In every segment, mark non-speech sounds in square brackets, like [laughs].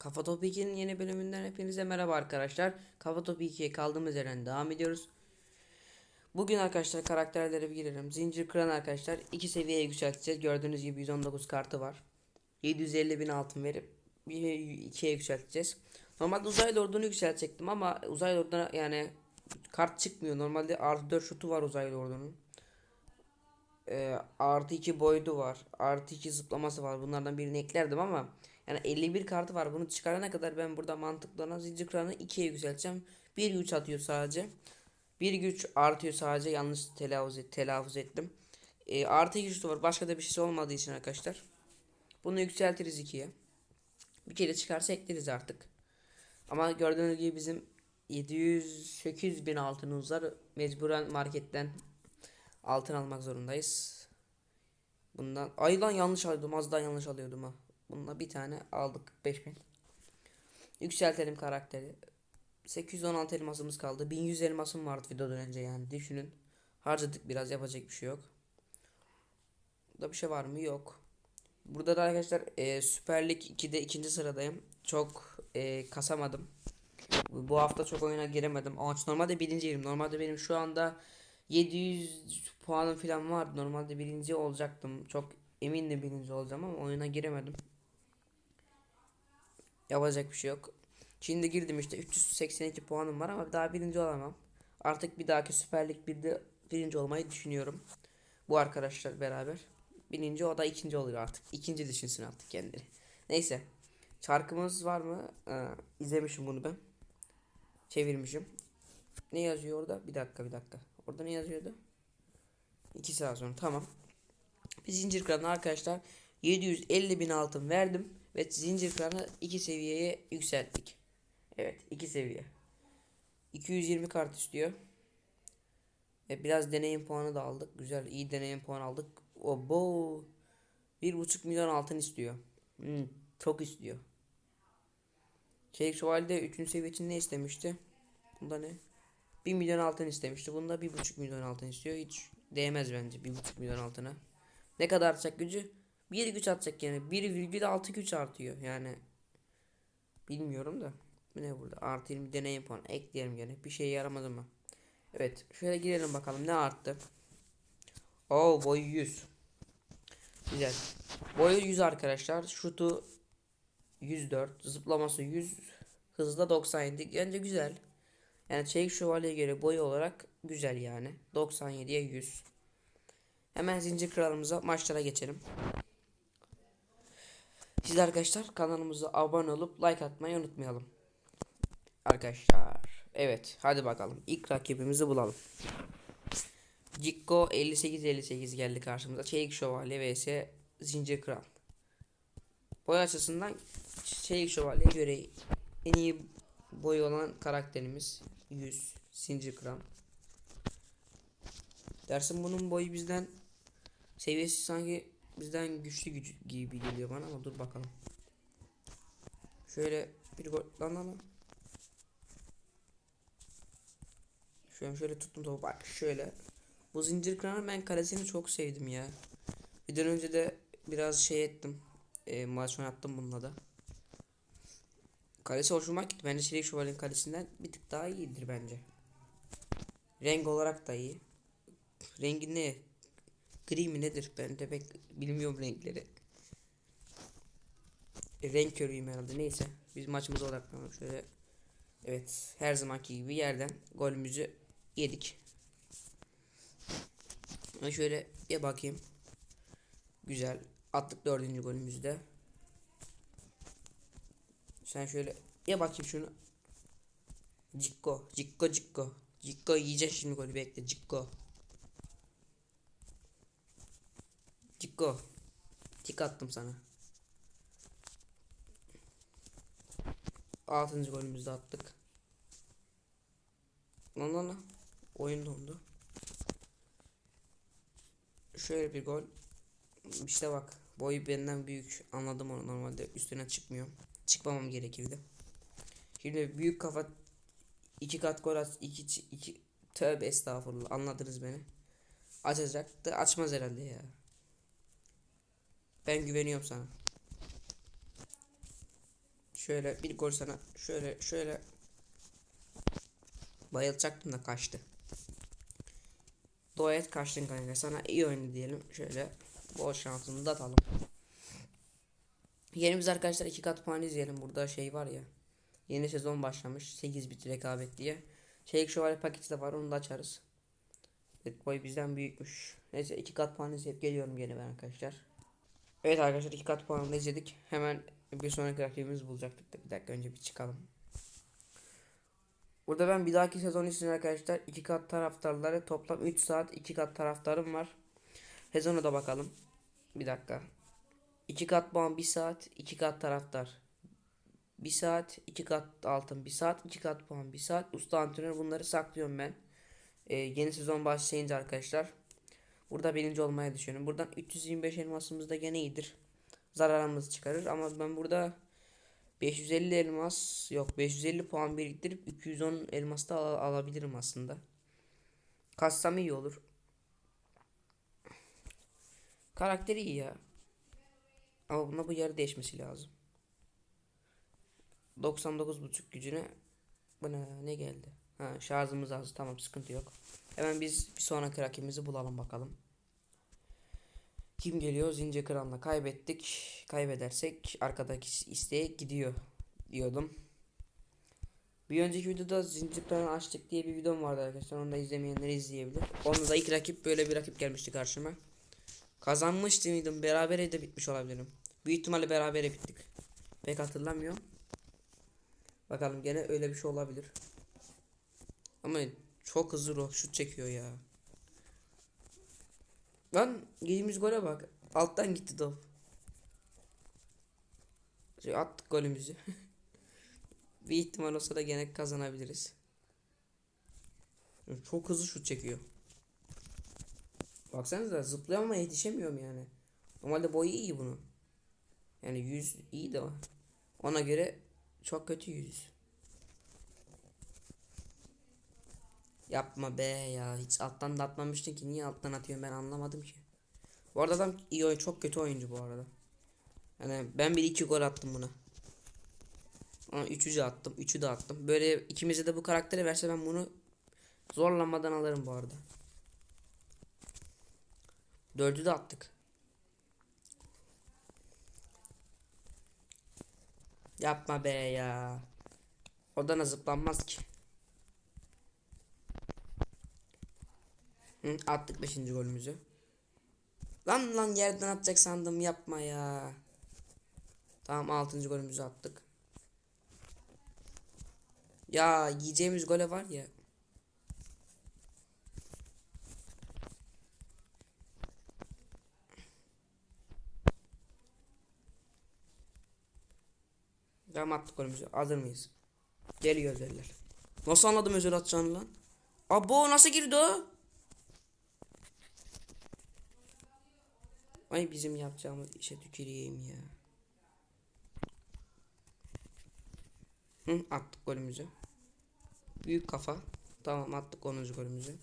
Kafa Topu 2'nin yeni bölümünden hepinize merhaba arkadaşlar. Kafa Topu 2'ye kaldığımız yerden devam ediyoruz. Bugün arkadaşlar karakterlere bir girelim. Zincir kıran arkadaşlar iki seviyeye yükselteceğiz. Gördüğünüz gibi 119 kartı var. 750 bin altın verip 2'ye yükselteceğiz. Normalde uzaylı ordunu yükseltecektim ama uzaylı orduna yani kart çıkmıyor. Normalde artı 4 şutu var uzaylı ordunun. Ee, artı 2 boydu var. Artı 2 zıplaması var. Bunlardan birini eklerdim ama yani 51 kartı var. Bunu çıkarana kadar ben burada mantıklı olan zincir kıranı 2'ye yükselteceğim. Bir güç atıyor sadece. Bir güç artıyor sadece. Yanlış telaffuz, et, telaffuz ettim. Ee, artı 2 şutu var. Başka da bir şey olmadığı için arkadaşlar. Bunu yükseltiriz 2'ye. Bir kere çıkarsa ekleriz artık. Ama gördüğünüz gibi bizim 700-800 bin altınımız var. Mecburen marketten altın almak zorundayız. Bundan ay lan yanlış alıyordum. Az yanlış alıyordum ha. Bununla bir tane aldık 5000. Yükseltelim karakteri. 816 elmasımız kaldı. 1100 elmasım vardı videodan önce yani düşünün. Harcadık biraz yapacak bir şey yok. Burada bir şey var mı? Yok. Burada da arkadaşlar e, Süper Lig 2'de ikinci sıradayım. Çok e, kasamadım. Bu hafta çok oyuna giremedim. Ama normalde birinciyim. Normalde benim şu anda 700 puanım falan vardı. Normalde birinci olacaktım. Çok emindim birinci olacağım ama oyuna giremedim. Yapacak bir şey yok. Şimdi girdim işte 382 puanım var ama daha birinci olamam. Artık bir dahaki Süper Lig 1'de birinci olmayı düşünüyorum. Bu arkadaşlar beraber. Birinci o da ikinci oluyor artık. İkinci düşünsün artık kendini. Neyse. Şarkımız var mı? Ee, izlemişim bunu ben. Çevirmişim. Ne yazıyor orada? Bir dakika bir dakika. Orada ne yazıyordu? 2 saat sonra tamam. Bir zincir kıranı arkadaşlar 750 bin altın verdim ve zincir kıranı 2 seviyeye yükselttik. Evet 2 seviye. 220 kart istiyor. E, biraz deneyim puanı da aldık. Güzel iyi deneyim puanı aldık. Obo. 1.5 milyon altın istiyor. Hmm, çok istiyor. Çelik Şövalye'de 3. seviye için ne istemişti? Bunda ne? 1 milyon altın istemişti. Bunda 1.5 milyon altın istiyor. Hiç değmez bence 1.5 milyon altına. Ne kadar artacak gücü? Bir güç atacak yani. 1,6 güç artıyor yani. Bilmiyorum da. Ne burada? Artı 20 deneyim puanı. Ekleyelim gene. Bir şey yaramadı mı? Evet. Şöyle girelim bakalım. Ne arttı? Oo boyu 100. Güzel. Boyu 100 arkadaşlar. Şutu 104. Zıplaması 100. Hızla 97. Bence güzel. Yani çelik şövalyeye göre boyu olarak güzel yani. 97'ye 100. Hemen zincir kralımıza maçlara geçelim. Siz arkadaşlar kanalımıza abone olup like atmayı unutmayalım. Arkadaşlar. Evet hadi bakalım. İlk rakibimizi bulalım. Cikko 58-58 geldi karşımıza. Çelik Şövalye vs Zincir Kral. Boy açısından Çelik Şövalye'ye göre en iyi boy olan karakterimiz 100 Zincir Kral. Dersin bunun boyu bizden seviyesi sanki bizden güçlü gücü gibi geliyor bana ama dur bakalım. Şöyle bir gol lan lan. Şöyle şöyle tuttum topu bak şöyle. Bu zincir kıranın ben kalesini çok sevdim ya. Bir önce de biraz şey ettim. E, maç oynattım bununla da. Kalesi hoşuma gitti. Bence Çelik Şövalye'nin kalesinden bir tık daha iyidir bence. Renk olarak da iyi. Rengi ne? Gri mi nedir? Ben de pek bilmiyorum renkleri. E, renk körüyüm herhalde. Neyse. Biz maçımıza odaklanalım. Şöyle. Evet. Her zamanki gibi yerden golümüzü yedik. Ve şöyle bir bakayım. Güzel. Attık dördüncü golümüzde. Sen şöyle ya bakayım şunu. Cikko, Cikko, Cikko. Cikko yiyecek şimdi golü bekle Cikko. Cikko. Tik attım sana. Altıncı golümüzü de attık. Lan lan lan. Oyun dondu. Şöyle bir gol. İşte bak. Boyu benden büyük. Anladım onu normalde. Üstüne çıkmıyor. Çıkmamam gerekirdi. Şimdi büyük kafa iki kat gol at. iki, iki tövbe estağfurullah. Anladınız beni. Açacaktı. Açmaz herhalde ya. Ben güveniyorum sana. Şöyle bir gol sana. Şöyle şöyle. Bayılacaktım da kaçtı. Dua et kaçtın kanka. Sana iyi oyunu diyelim. Şöyle bol şansını da atalım. Yerimiz arkadaşlar iki kat puan izleyelim. Burada şey var ya. Yeni sezon başlamış. 8 bit rekabet diye. Çelik şövalye paketi de var. Onu da açarız. Evet boy bizden büyükmüş. Neyse iki kat puan izleyip geliyorum gene ben arkadaşlar. Evet arkadaşlar iki kat puanını izledik. Hemen bir sonraki rakibimizi bulacaktık da bir dakika önce bir çıkalım. Burada ben bir dahaki sezon için arkadaşlar iki kat taraftarları toplam 3 saat iki kat taraftarım var. Sezona da bakalım. Bir dakika. 2 kat puan 1 saat 2 kat taraftar. 1 saat 2 kat altın 1 saat 2 kat puan 1 saat usta antrenör bunları saklıyorum ben. Ee, yeni sezon başlayınca arkadaşlar. Burada birinci olmaya düşünüyorum. Buradan 325 elmasımız da gene iyidir. Zararımız çıkarır ama ben burada 550 elmas yok 550 puan biriktirip 210 elmas da al- alabilirim aslında. Kassam iyi olur. Karakteri iyi ya. Ama buna bu yer değişmesi lazım. 99.5 gücüne buna ne geldi? Ha şarjımız az tamam sıkıntı yok. Hemen biz bir sonraki rakibimizi bulalım bakalım. Kim geliyor? Zincir Kıran'la kaybettik. Kaybedersek arkadaki isteğe gidiyor diyordum. Bir önceki videoda Zincir Kıran'ı açtık diye bir videom vardı arkadaşlar. Onu da izlemeyenler izleyebilir. Onda da ilk rakip böyle bir rakip gelmişti karşıma. Kazanmıştı mıydım? Berabere de bitmiş olabilirim. Büyük ihtimalle berabere bittik. Pek hatırlamıyorum. Bakalım gene öyle bir şey olabilir. Ama çok hızlı şut çekiyor ya. Lan yediğimiz gole bak. Alttan gitti top. Şey, attık golümüzü. [laughs] bir ihtimal olsa da gene kazanabiliriz. Çok hızlı şut çekiyor. Baksanıza zıplıyor ama yetişemiyorum yani. Normalde boyu iyi bunun. Yani yüz iyi de var. Ona göre çok kötü yüz. Yapma be ya. Hiç alttan da atmamıştın ki. Niye alttan atıyorsun ben anlamadım ki. Bu arada adam iyi oyun çok kötü oyuncu bu arada. Yani ben bir iki gol attım buna. Ama üçü de attım. Üçü de attım. Böyle ikimize de bu karakteri verse ben bunu zorlanmadan alırım bu arada. Dördü de attık. Yapma be ya. Oradan zıplanmaz ki. Hı, attık 5. golümüzü. Lan lan yerden atacak sandım yapma ya. Tamam 6. golümüzü attık. Ya yiyeceğimiz gole var ya. Tamam attık golümüzü. Hazır mıyız? Geliyor özeller. Nasıl anladım özel atacağını lan? Abo nasıl girdi o? Ay bizim yapacağımız işe tüküreyim ya. Hı, attık golümüzü. Büyük kafa. Tamam attık 10. golümüzü.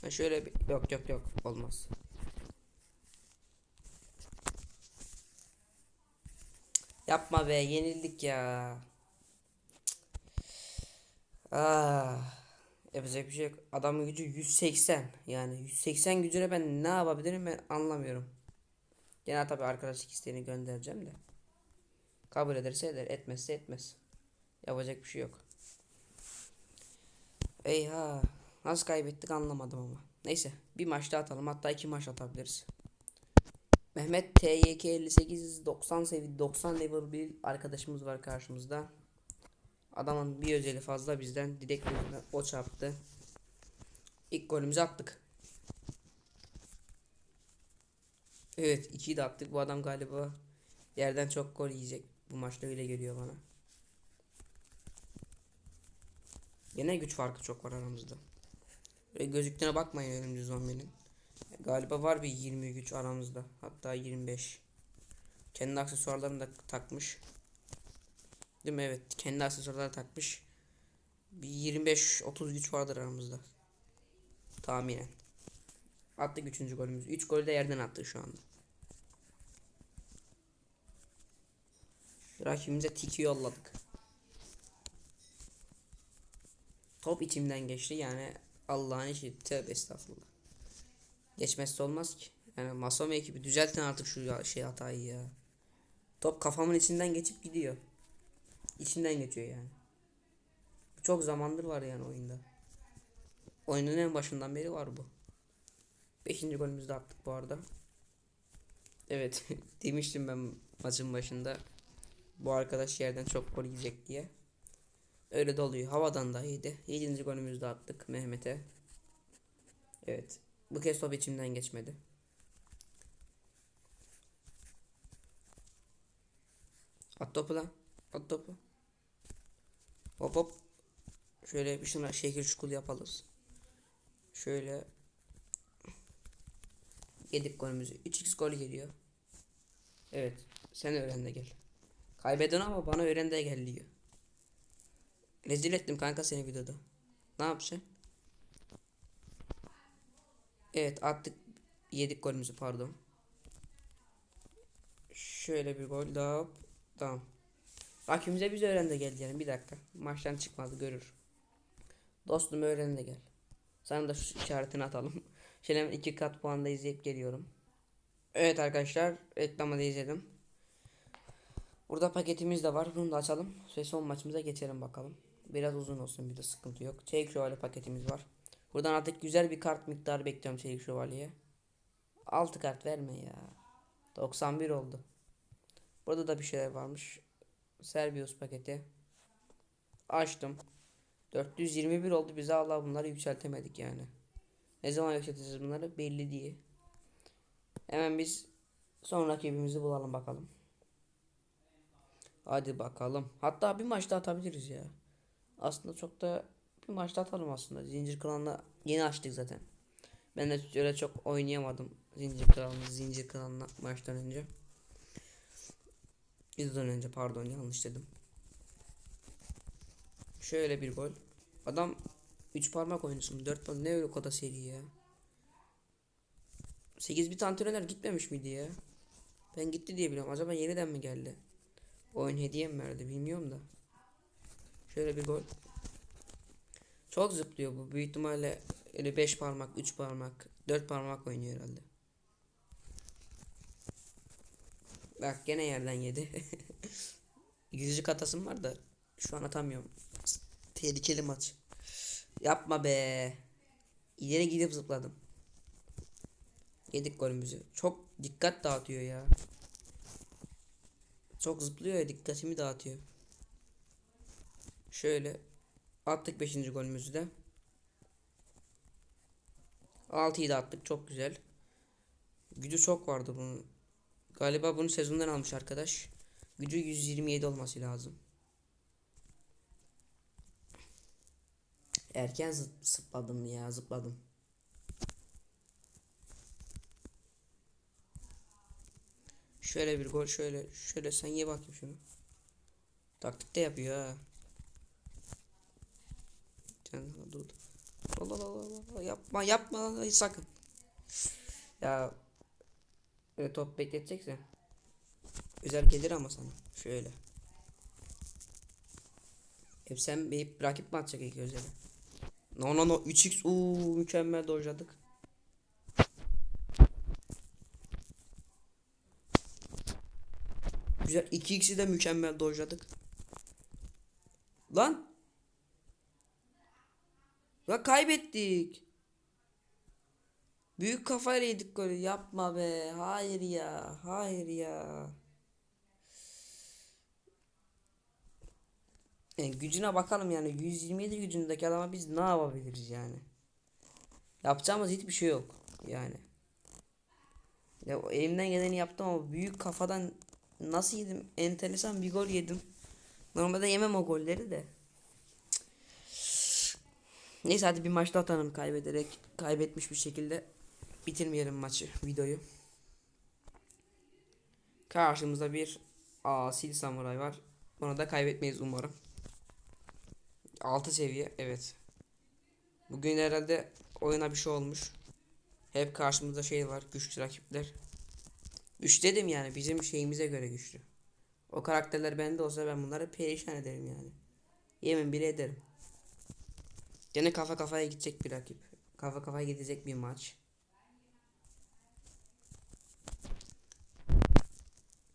Ha şöyle bir yok yok yok olmaz. Yapma be yenildik ya. Ah. Yapacak bir şey yok. Adamın gücü 180. Yani 180 gücüne ben ne yapabilirim ben anlamıyorum. Gene tabi arkadaşlık isteğini göndereceğim de. Kabul ederse eder, etmezse etmez. Yapacak bir şey yok. Eyha. Nasıl kaybettik anlamadım ama. Neyse bir maç daha atalım. Hatta iki maç atabiliriz. Mehmet TYK 58 90 seviye 90 level bir arkadaşımız var karşımızda. Adamın bir özeli fazla bizden. Direkt o çarptı. İlk golümüzü attık. Evet 2'yi de attık. Bu adam galiba yerden çok gol yiyecek. Bu maçta öyle geliyor bana. Yine güç farkı çok var aramızda. Böyle gözüktüğüne bakmayın önümüzde zombinin. Galiba var bir 20 güç aramızda. Hatta 25. Kendi aksesuarlarını da takmış. Değil mi? Evet. Kendi aksesuarları takmış. Bir 25-30 güç vardır aramızda. Tahminen. Attık 3. golümüzü. 3 golü de yerden attı şu anda. Rakibimize tiki yolladık. Top içimden geçti yani Allah'ın işi tövbe estağfurullah. Geçmezse olmaz ki. Yani Masome ekibi düzeltin artık şu şey hatayı ya. Top kafamın içinden geçip gidiyor. İçinden geçiyor yani. Çok zamandır var yani oyunda. Oyunun en başından beri var bu. Beşinci golümüzü de attık bu arada. Evet [laughs] demiştim ben maçın başında. Bu arkadaş yerden çok gol yiyecek diye. Öyle de oluyor. Havadan da iyiydi. Yedinci golümüzü de attık Mehmet'e. Evet. Bu kez top içimden geçmedi. At topu lan. At topu. Hop hop. Şöyle bir şuna şekil şukul yapalız. Şöyle. Yedik golümüzü. 3x gol geliyor. Evet. Sen öğren de gel. Kaybedin ama bana öğren de gel diyor. Rezil ettim kanka seni videoda. Ne yapacaksın? Evet attık. Yedik golümüzü pardon. Şöyle bir gol daha. Tamam. Rakibimize biz öğren de gel diyelim. Bir dakika. Maçtan çıkmadı görür. Dostum öğren de gel. Sana da şu işaretini atalım. [laughs] Şöyle hemen iki kat puanda izleyip geliyorum. Evet arkadaşlar reklamı da izledim. Burada paketimiz de var. Bunu da açalım. Ve son maçımıza geçelim bakalım. Biraz uzun olsun bir de sıkıntı yok. Çelik şövalye paketimiz var. Buradan artık güzel bir kart miktarı bekliyorum Çelik şövalyeye. 6 kart verme ya. 91 oldu. Burada da bir şeyler varmış. Servius paketi. Açtım. 421 oldu. Bize Allah bunları yükseltemedik yani. Ne zaman yükselteceğiz bunları belli değil. Hemen biz son rakibimizi bulalım bakalım. Hadi bakalım. Hatta bir maçta atabiliriz ya. Aslında çok da bir maçta atalım aslında. Zincir Klan'la yeni açtık zaten. Ben de öyle çok oynayamadım Zincir Klan'la Zincir Klan'la maçtan önce. Bizden önce pardon yanlış dedim. Şöyle bir gol. Adam 3 parmak oyuncusu mu? 4 parmak ne öyle kadar seri ya. 8 bit antrenör gitmemiş miydi ya? Ben gitti diye biliyorum. Acaba yeniden mi geldi? Oyun hediye mi verdi bilmiyorum da. Şöyle bir gol. Çok zıplıyor bu. Büyük ihtimalle öyle 5 parmak, 3 parmak, 4 parmak oynuyor herhalde. Bak gene yerden yedi. [laughs] Yüzücük atasım var da şu an atamıyorum. Tehlikeli maç. Yapma be. İleri gidip zıpladım. Yedik golümüzü. Çok dikkat dağıtıyor ya. Çok zıplıyor ya dikkatimi dağıtıyor. Şöyle attık 5. golümüzü de. 6'yı da attık çok güzel. Gücü çok vardı bunun. Galiba bunu sezondan almış arkadaş. Gücü 127 olması lazım. Erken zı- zıpladım ya zıpladım. Şöyle bir gol şöyle şöyle sen ye bakayım şunu. Taktik de yapıyor ha. Can dur. Allah Allah Allah yapma yapma sakın. Ya böyle top bekleteceksen özel gelir ama sana şöyle. Hep sen bir rakip mi atacak ilk özeli? No no no 3x uuu mükemmel dojladık. Güzel 2x'i de mükemmel dojladık. Lan. Ya kaybettik. Büyük kafayla yedik golü. Yapma be. Hayır ya. Hayır ya. Yani gücüne bakalım yani 127 gücündeki adama biz ne yapabiliriz yani? Yapacağımız hiçbir şey yok yani. Ya elimden geleni yaptım ama büyük kafadan nasıl yedim? Enteresan bir gol yedim. Normalde yemem o golleri de. Neyse hadi bir maç daha atalım kaybederek kaybetmiş bir şekilde bitirmeyelim maçı videoyu. Karşımızda bir asil samuray var. Onu da kaybetmeyiz umarım. 6 seviye evet. Bugün herhalde oyuna bir şey olmuş. Hep karşımızda şey var güçlü rakipler. Güç dedim yani bizim şeyimize göre güçlü. O karakterler bende olsa ben bunları perişan ederim yani. Yemin bile ederim. Gene kafa kafaya gidecek bir rakip. Kafa kafaya gidecek bir maç.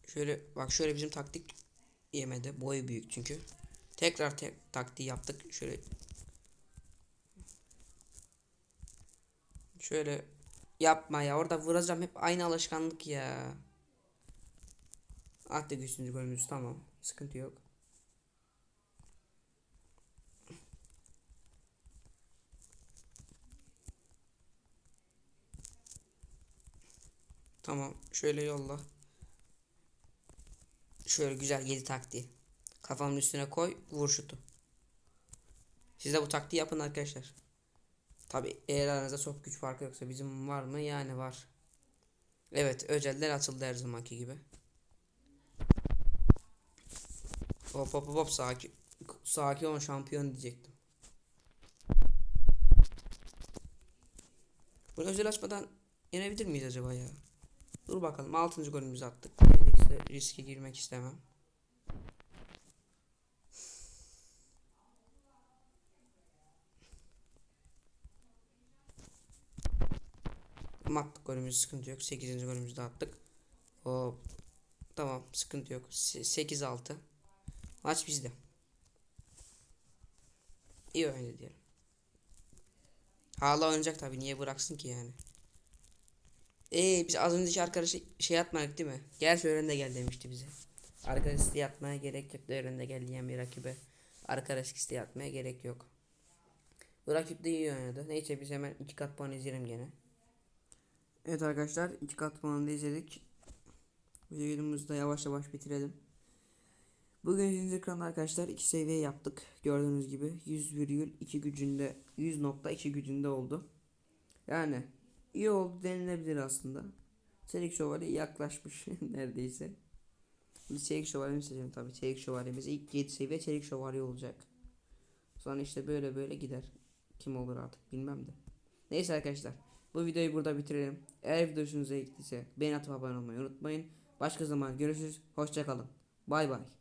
Şöyle bak şöyle bizim taktik yemedi. Boyu büyük çünkü. Tekrar tek taktiği yaptık. Şöyle Şöyle yapma ya. Orada vuracağım hep aynı alışkanlık ya. Attık üçüncü golümüz tamam. Sıkıntı yok. Tamam. Şöyle yolla. Şöyle güzel gezi taktiği. Kafamın üstüne koy. Vur şutu. Siz de bu taktiği yapın arkadaşlar. Tabi eğer aranızda çok güç farkı yoksa bizim var mı? Yani var. Evet öceller açıldı her zamanki gibi. Hop hop hop sakin. Sakin ol şampiyon diyecektim. Bunu özel açmadan yenebilir miyiz acaba ya? Dur bakalım 6. golümüzü attık. Yenilirse riske girmek istemem. Ama attık golümüzü sıkıntı yok. 8. golümüzü de attık. Hop. Tamam sıkıntı yok. 8-6. Maç bizde. İyi oynadı diyelim. Hala oynayacak tabi niye bıraksın ki yani. Ee biz az önceki arkadaşı şey atmadık değil mi? Gel öğren de gel demişti bize. Arkadaş isteği atmaya gerek yok. Öğren de gel diyen bir rakibe. Arkadaş isteği atmaya gerek yok. Bu rakip de iyi oynadı. Neyse biz hemen iki kat puan izleyelim gene. Evet arkadaşlar iki kat puanı izledik. Videomuzu da yavaş yavaş bitirelim. Bugün zincir kıran arkadaşlar iki seviye yaptık. Gördüğünüz gibi 100,2 gücünde 100.2 gücünde oldu. Yani iyi oldu denilebilir aslında. Çelik şövalye yaklaşmış [laughs] neredeyse. Biz çelik şövalyemi seçelim tabii. Çelik şövalyemiz ilk 7 seviye çelik şövalye olacak. Sonra işte böyle böyle gider. Kim olur artık bilmem de. Neyse arkadaşlar. Bu videoyu burada bitirelim. Eğer video hoşunuza gittiyse beğen atıp abone olmayı unutmayın. Başka zaman görüşürüz. Hoşçakalın. Bay bay.